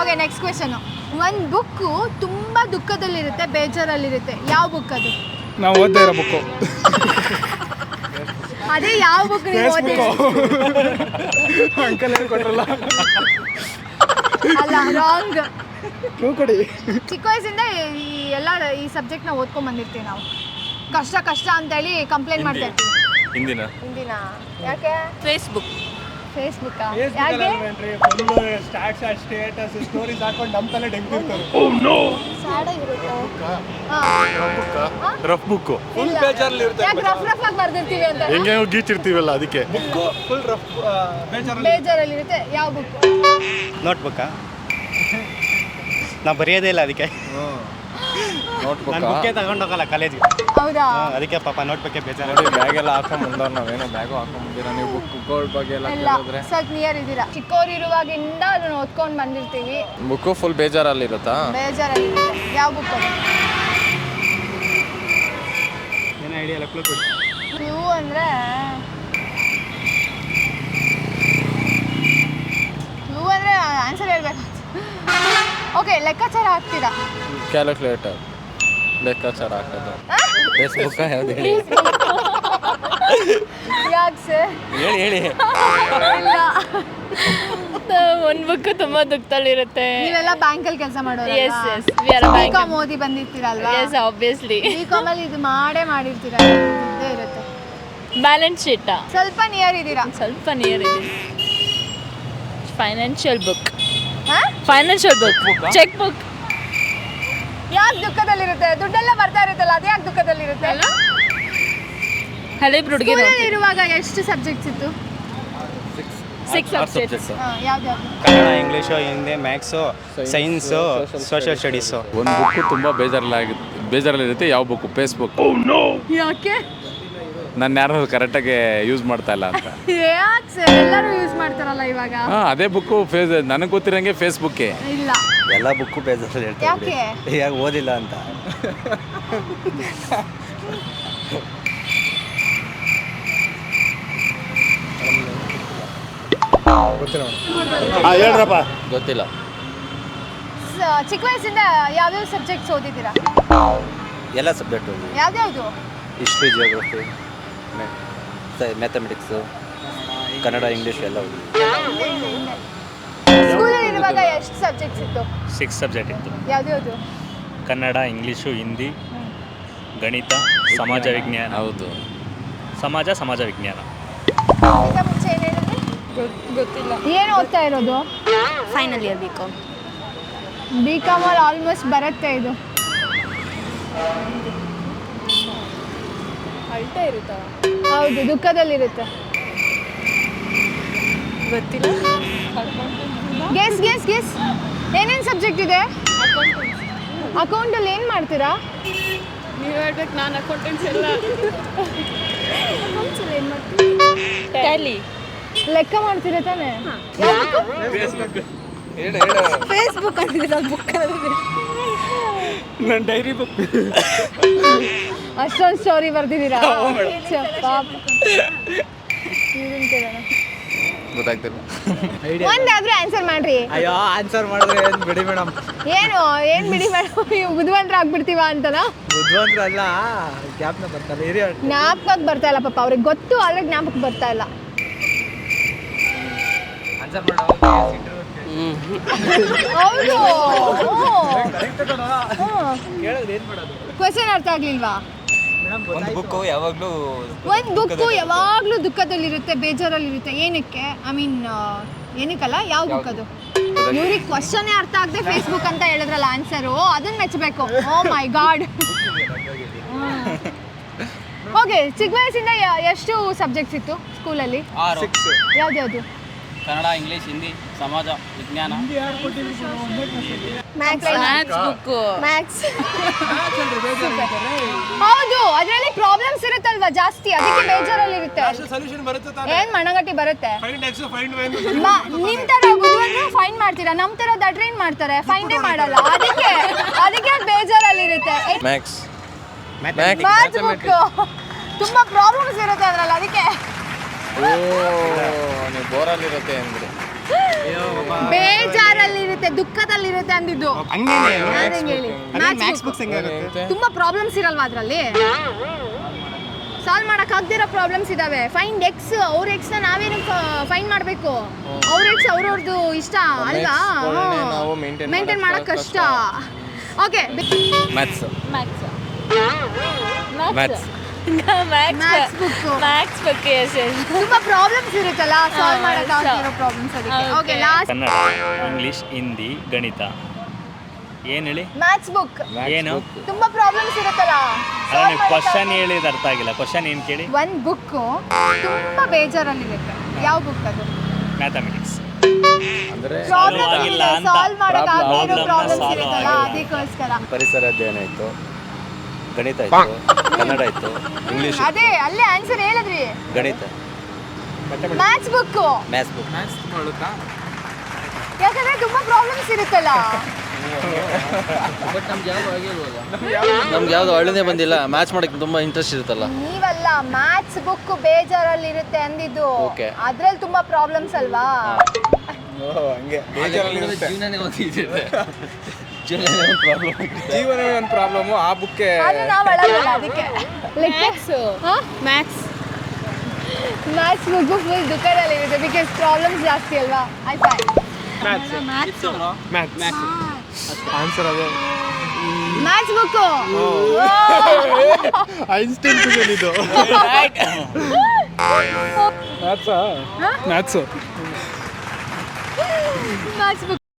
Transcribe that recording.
Okay next question ಒಂದು book ತುಂಬ ದುಃಖದಲ್ಲಿರುತ್ತೆ ಬೇಜಾರಲ್ಲಿರುತ್ತೆ. ಯಾವ ಬುಕ್ ಅದು? ನಾವು ಓದ್ತಾ ಇರೋ ಬುಕ್ಕು ಅದೇ ಯಾವ ಬುಕ್ ನೀವು ಓದಿರೋ ಅಂಕಲ್ ಕೊಟ್ರಲ್ಲ? ಅಲ್ಲ ರಾಂಗ್ ಹೂ ಕೊಡಿ. ಚಿಕ್ಕ ವಯಸ್ಸಿಂದ ಈ ಎಲ್ಲ ಈ ಸಬ್ಜೆಕ್ಟ್ನ ಓದ್ಕೊಂಡ್ ಬಂದಿರ್ತೀವಿ ನಾವು. ಕಷ್ಟ ಕಷ್ಟ ಅಂತೇಳಿ ಕಂಪ್ಲೇಂಟ್ ಮಾಡ್ತಾ ಇರ್ತೀವಿ. ಹಿಂದಿನ. ಹಿಂದಿನ. ಯಾಕೆ? ಫೇಸ್ಬುಕ್ ಫೇಸ್ಬುಕ್ ಯಾಕೆ? ಸ್ಟಾಟ್ಸ್ ಸ್ಟೇಟಸ್ ಸ್ಟೋರೀಸ್ ಹಾಕೊಂಡು ನಮ್ಮ ತಲೆ ಡೆಂಗಿರ್ತಾರೆ ಸ್ಯಾಡ್ ಆಗಿರುತ್ತೆ. ರಫ್ ಬುಕ್ಕು ಯಾಕೆ ರಫ್ ರಫ್ ಆಗಿ ಬರ್ದಿರ್ತೀವಿ ಅಂತ? ಹೆಂಗೆ ಗೀಚಿರ್ತೀವಲ್ಲ ಅದಕ್ಕೆ. ಫುಲ್ ರಫ್ ಬೇಜಾರಲ್ಲಿ. ಇರುತ್ತೆ. ಯಾವ ಬುಕ್ ನೋಟ್ಬುಕ್ಕಾ ನಾ ಬರೆಯೋದೇ ಇಲ್ಲ ಅದಕ್ಕೆ. ನಾನು ಬುಕ್ಕೇ ತಗೊಂಡೋಗಲ್ಲ ಕಾಲೇಜ್ಗೆ ಹೌದಾ? ಅದಕ್ಕೆ ಪಾಪ ನೋಟ್ಬುಕ್ಕೇ ಬೇಜಾರು ನೋಡಿ ಬ್ಯಾಗ್ ಎಲ್ಲ ಹಾಕೊಂಡ್ ಬಂದವ್ರು ನಾವೇನೋ ಬ್ಯಾಗು ಹಾಕೊಂಡ್ ಬಂದಿರ ನೀವು ಬುಕ್ಗಳ ಬಗ್ಗೆ ಎಲ್ಲ ಇಲ್ಲ ಕೇಳಿದ್ರೆ? ಸ್ವಲ್ಪ ನಿಯರ್ ಇದ್ದೀರಾ. ಚಿಕ್ಕವರಿರುವಾಗಿಂದ ಅದನ್ನ ಓದ್ಕೊಂಡು ಬಂದಿರ್ತೀವಿ. ಬುಕ್ಕು ಫುಲ್ ಬೇಜಾರಲ್ಲಿರುತ್ತಾ? ಬೇಜಾರಲ್ಲಿರುತ್ತೆ. ಯಾವ ಬುಕ್ ಏನ ಏನೋ ಐಡಿಯಾ ಇಲ್ಲ ಕ್ಲೂ ಕೊಡಿ. ಕ್ಲೂ ಅಂದರೆ ಕ್ಲೂ ಅಂದರೆ ಆನ್ಸರ್ ಹೇಳ್ಬೇಕು. ಓಕೆ ಲೆಕ್ಕಾಚಾರ ಹಾಕ್ತೀರಾ ಕ್ಯಾಲ್ಕುಲೇಟರ್ ಲೆಕ್ಕಾಚಾರ ಹಾಕೋದು ಫೇಸ್ಬುಕ್ ಯಾವ್ದು ಹೇಳಿ? ಯಾಕೆ ಸರ್? ಹೇಳಿ ಹೇಳಿ. ಇಲ್ಲ. ಒಂದ್ ಬುಕ್ ತುಂಬಾ ದುಃಖದಲ್ಲಿರುತ್ತೆ. ನೀವೆಲ್ಲ ಬ್ಯಾಂಕಲ್ಲಿ ಕೆಲಸ ಮಾಡೋರು S S V R bank. BCom ಓದಿ ಬಂದಿರ್ತೀರಲ್ವಾ? ಎಸ್ ಆಬ್ವಿಯಸ್ಲಿ ಬಿಕಾಮ್ ಅಲ್ಲಿ ಇದು ಮಾಡೇ ಮಾಡಿರ್ತೀರ? ಇದ್ದೇ ಇರುತ್ತೆ. ಬ್ಯಾಲೆನ್ಸ್ ಶೀಟ್ ಸ್ವಲ್ಪ ನಿಯರ್ ಇದ್ದೀರಾ? ಸ್ವಲ್ಪ ನಿಯರ್ ಇದೆ financial book financial book check book ಯಾಕೆ ದುಃಖದಲ್ಲಿರುತ್ತೆ? ದುಡ್ಡೆಲ್ಲ ಬರ್ತಾ ಇರುತ್ತಲ್ಲ ಅದು ಯಾಕೆ ದುಃಖದಲ್ಲಿರುತ್ತೆ? ಹಳೆ ಹುಡುಗಿ ಸ್ಕೂಲಲ್ಲಿ ಇರುವಾಗ ಎಷ್ಟು ಸಬ್ಜೆಕ್ಟ್ಸ್ ಇತ್ತು? ಸಿಕ್ಸ್ ಸಬ್ಜೆಕ್ಟ್ಸ್ ಯಾವ್ದು Kannada English Hindi maths science social studies ಒಂದು ಬುಕ್ಕು ತುಂಬ ಬೇಜಾರಲ್ಲಾಗಿ ಬೇಜಾರಲ್ಲಿರುತ್ತೆ ಯಾವ ಬುಕ್ ಫೇಸ್ಬುಕ್ ಯಾಕೆ? ನಾನು ಯಾರು ಕರೆಕ್ಟಾಗಿ ಯೂಸ್ ಮಾಡ್ತಾ ಇಲ್ಲ ಅಂತ. ಯಾಕೆ ಸರ್ ಎಲ್ಲರೂ ಯೂಸ್ ಮಾಡ್ತಾರಲ್ಲ ಇವಾಗ? ಹಾಂ ಅದೇ ಬುಕ್ಕು ಫೇಸ್ ನನಗೆ ಗೊತ್ತಿರಂಗೆ ಫೇಸ್ಬುಕ್ಕೇ ಇಲ್ಲ. ಎಲ್ಲ ಬುಕ್ಕು ಹೇಳ್ತಾರೆ ಯಾಕೆ? ಯಾಕೆ ಓದಿಲ್ಲ ಅಂತ. ಹೇಳ್ರಪ್ಪ. ಗೊತ್ತಿಲ್ಲ. ಸ- ಚಿಕ್ಕ ವಯಸ್ಸಿಂದ ಯಾವ್ಯಾವ ಸಬ್ಜೆಕ್ಟ್ಸ್ ಓದಿದ್ದೀರಾ? ಎಲ್ಲ ಸಬ್ಜೆಕ್ಟು ಯಾವ್ದ್ಯಾವ್ದು? History geography mathematics Kannada English ಎಲ್ಲ ಸ್ಕೂಲಲ್ಲಿ ಇರುವಾಗ ಎಷ್ಟು ಸಬ್ಜೆಕ್ಟ್ಸ್ ಇತ್ತು? ಸಿಕ್ಸ್ ಸಬ್ಜೆಕ್ಟ್ ಇತ್ತು. ಯಾವ್ದ್ಯಾವ್ದು ಕನ್ನಡ ಇಂಗ್ಲೀಷು ಹಿಂದಿ ಗಣಿತ ಸಮಾಜ ವಿಜ್ಞಾನ. ಹೌದು. ಸಮಾಜ ಸಮಾಜ ವಿಜ್ಞಾನ. ಮುಂಚೆ ಏನು ಹೇಳಿದ್ರಿ? ಗೊತ್ತಿಲ್ಲ. ಏನು ಓದ್ತಾ ಇರೋದು? Final year B com B ಕಾಮಲ್ಲಿ almost ಬರುತ್ತೆ ಇದು. ಅಳ್ತಾ ಇರುತ್ತಾ? ಹೌದು ದುಃಖದಲ್ಲಿರುತ್ತೆ. ಗೊತ್ತಿಲ್ಲ. ಗೆಸ್ ಗೆಸ್ ಗೆಸ್ ಏನೇನು ಸಬ್ಜೆಕ್ಟ್ ಇದೆ? ಅಕೌಂಟಲ್ಲಿ ಏನು ಮಾಡ್ತೀರಾ? ನೀವು ಹೇಳ್ಬೇಕು ನಾನು ಅಕೌಂಟೆಂಟ್ಸ್ ಎಲ್ಲ. ಏನು ಮಾಡ್ತೀರಾ ಟ್ಯಾಲಿ ಲೆಕ್ಕ ಮಾಡ್ತೀರಾ ತಾನೇ ಫೇಸ್ಬುಕ್ ಅಂತಿದ್ರೆ ಬುಕ್ ನನ್ನ ಡೈರಿ ಬುಕ್ ಅಷ್ಟೊಂದು ಸ್ಟೋರಿ ಬರ್ದಿದ್ದೀರಾ? ಗೊತ್ತಾಗ್ತಿಲ್ಲ. ಒಂದಾದ್ರೂ ಆನ್ಸರ್ ಮಾಡ್ರಿ. ಅಯ್ಯೋ ಆನ್ಸರ್ ಮಾಡಿದ್ರೆ ಏನು ಬಿಡಿ ಮೇಡಮ್? ಏನು ಏನ್ ಬಿಡಿ ಮೇಡಮ್? ನೀವು ಬುದ್ಧಿವಂತರ ಆಗ್ಬಿಡ್ತೀವ ಅಂತನಾ? ಬುದ್ಧಿವಂತರು ಅಲ್ಲ ಹಿರಿಯ ಜ್ಞಾಪಕಕ್ಕೆ ಬರ್ತಾ ಇಲ್ಲ ಪಾಪ ಅವ್ರಿಗೆ ಗೊತ್ತು ಆದ್ರೆ ಜ್ಞಾಪಕ ಬರ್ತಾ ಇಲ್ಲ. ಹೌದು. ಕ್ವಶನ್ ಅರ್ಥ ಆಗ್ಲಿಲ್ವಾ? ಒಂದು ಬುಕ್ಕು ಯಾವಾಗಲೂ ಒಂದು ಬುಕ್ಕು ಯಾವಾಗಲೂ ದುಃಖದಲ್ಲಿರುತ್ತೆ ಬೇಜಾರಲ್ಲಿರುತ್ತೆ. ಏನಕ್ಕೆ? ಐ ಮೀನ್ ಏನಕ್ಕಲ್ಲ? ಯಾವ ಬುಕ್ ಅದು? ಇವ್ರಿಗೆ ಕ್ವಶನ್ ಅರ್ಥ ಆಗದೆ ಫೇಸ್ಬುಕ್ ಅಂತ ಹೇಳಿದ್ರಲ್ಲ ಆನ್ಸರು ಅದನ್ನ ಮೆಚ್ಚಬೇಕು. ಓ ಮೈ ಗಾಡ್ ಓಕೆ ಚಿಕ್ಕ ವಯಸ್ಸಿಂದ ಎಷ್ಟು ಸಬ್ಜೆಕ್ಟ್ಸ್ ಇತ್ತು ಸ್ಕೂಲಲ್ಲಿ ಆರು. ಯಾವ್ದ್ಯಾವ್ದು? ಕನ್ನಡ ಇಂಗ್ಲಿಷ್ ಹಿಂದಿ ಸಮಾಜ ವಿಜ್ಞಾನ. ಹೌದು ಅದರಲ್ಲಿ ಪ್ರಾಬ್ಲಮ್ಸ್ ಇರುತ್ತಲ್ವಾ ಜಾಸ್ತಿ? ಅದಕ್ಕೆ ಬೇಜಾರಲ್ಲಿ ಇರುತ್ತೆ ಬರುತ್ತೆ ಏನ್ ಮಣಗಟ್ಟಿ ಬರುತ್ತೆ? ನಿಮ್ ತರ ಫೈನ್ ಮಾಡ್ತೀರಾ? ನಮ್ ತರ ದಡ್ರೇನ್ ಮಾಡ್ತಾರೆ? ಫೈಂಡೇ ಮಾಡಲ್ಲ. ಅದಕ್ಕೆ ಅದಕ್ಕೆ ಅದ್ ಬೇಜಾರಲ್ಲಿರುತ್ತೆ? ಮ್ಯಾಕ್ಸ್ ಮ್ಯಾಥ್ಸ್ ಬುಕ್ ತುಂಬಾ ಪ್ರಾಬ್ಲಮ್ಸ್ ಇರುತ್ತೆ ಅದ್ರಲ್ಲಿ. ಅದಕ್ಕೆ ಓ ನೀವು ಬೋರಲ್ಲಿರುತ್ತೆ ಅಂದ್ರಿ. ಬೇಜಾರಲ್ಲಿರುತ್ತೆ ದುಃಖದಲ್ಲಿರುತ್ತೆ ಅಂದಿದ್ದು. ಹಂಗೇನೆ. ಹೇಳಿ? ಬುಕ್ಸ್ ಹೆಂಗಾಗುತ್ತೆ ತುಂಬಾ ಪ್ರಾಬ್ಲಮ್ಸ್ ಇರಲ್ವಾ ಅದರಲ್ಲಿ? ಸಾಲ್ವ್ ಮಾಡಕ್ ಆಗದಿರೋ ಪ್ರಾಬ್ಲಮ್ಸ್ ಇದಾವೆ. ಫೈಂಡ್ ಎಕ್ಸ್ ಅವ್ರ ಎಕ್ಸ್ ನಾವೇನು ಫೈನ್ ಫೈಂಡ್ ಮಾಡಬೇಕು? ಅವ್ರ ಎಕ್ಸ್ ಅವ್ರವ್ರದ್ದು ಇಷ್ಟ ಅಲ್ವಾ? ನಾವು maintain ಮೇಂಟೈನ್ ಮಾಡಕ್ ಮಾಡಕ್ ಕಷ್ಟ. Okay maths maths maths maths book maths ಬಗ್ಗೆ ಎಸ್ ಎಸ್ ತುಂಬಾ ಪ್ರಾಬ್ಲಮ್ಸ್ ಇರುತ್ತಲ್ಲ ಸಾಲ್ವ್ ಹಾ, ಮಾಡಕ್ so- ಪ್ರಾಬ್ಲಮ್ಸ್ ಅದಕ್ಕೆ. Okay last Kannada English Hindi ಗಣಿತ. ಏನ್ ಹೇಳಿ? ಮ್ಯಾಥ್ಸ್ ಬುಕ್ ಏನು? ತುಂಬಾ ಪ್ರಾಬ್ಲಮ್ಸ್ ಇರುತ್ತಲ್ಲ. ಅಲ್ಲ ನೀವು ಕ್ವಶನ್ ಹೇಳಿದ ಅರ್ಥ ಆಗಿಲ್ಲ. ಕ್ವಶನ್ ಏನು ಕೇಳಿ? ಒಂದ್ ಬುಕ್ ತುಂಬಾ ಬೇಜಾರಲ್ಲಿರುತ್ತೆ. ಯಾವ ಬುಕ್ ಅದು? ಮ್ಯಾಥಮೆಟಿಕ್ಸ್ ಅಂದ್ರೆ ಪ್ರಾಬ್ಲಮ್ ಆಗಿಲ್ಲ ಅಂತ. ಸಾಲ್ವ್ ಮಾಡಕ್ ಆಗದಿರೋ ಪ್ರಾಬ್ಲಮ್ಸ್ solve ಇರುತ್ತಲ್ಲ ಆಗಿಲ್ಲ. ಅದಕ್ಕೋಸ್ಕರ. ಪರಿಸರ ಅಧ್ಯಯನ ಇತ್ತು ಗಣಿತ ಇತ್ತು ಕನ್ನಡ ಇತ್ತು ಇಂಗ್ಲಿಷ್ ಅದೇ ಅಲ್ಲೇ ಆನ್ಸರ್ ಹೇಳಿದ್ರಿ. ಗಣಿತ. Maths book maths book maths ಮಾಡುತ್ತಾ? ಯಾಕಂದ್ರೆ ತುಂಬಾ ಪ್ರಾಬ್ಲಮ್ಸ್ ಇರುತ್ತಲ್ಲ. ನಮ್ಗೆ ಯಾವ್ದು ಒಳ್ಳೆದೇ ಬಂದಿಲ್ಲ. ಮ್ಯಾಚ್ ಮಾಡಕ್ಕೆ ತುಂಬಾ ಇಂಟ್ರೆಸ್ಟ್ ಇರುತ್ತಲ್ಲ. ನೀವಲ್ಲ ಮ್ಯಾಥ್ಸ್ ಬುಕ್ ಬೇಜಾರಲ್ಲಿ ಇರುತ್ತೆ ಅಂದಿದ್ದು. ಅದ್ರಲ್ಲಿ ತುಂಬಾ ಪ್ರಾಬ್ಲಮ್ಸ್ ಅಲ್ವಾ? ಹಂಗೆ. ಬೇಜಾರಲ್ಲಿ ಇರುತ್ತೆ. ಜೀವನನೇ ಓದಿದೆ ಪ್ರಾಬ್ಲಮ್ ಜೀವನವೇ ಒಂದು ಪ್ರಾಬ್ಲಮ್ ಆ ಬುಕ್ಕೆ ಆದ್ರೆ ನಾವ್ ಅಳಗಲ್ಲ ಅದಕ್ಕೆ. Maths maths maths book full ದುಃಖದಲ್ಲಿ ಇರುತ್ತೆ ಬಿಕಾಸ್ ಪ್ರಾಬ್ಲಮ್ಸ್ ಜಾಸ್ತಿ ಅಲ್ವಾ? ಆಯ್ತಾ? ಮ್ಯಾಥ್ಸ್ ಆನ್ಸರ್ ಅದೇ. ಮ್ಯಾಥ್ಸ್ ಬುಕ್ ಐನ್ಸ್ಟೈನ್ ಇದು. Maths maths maths book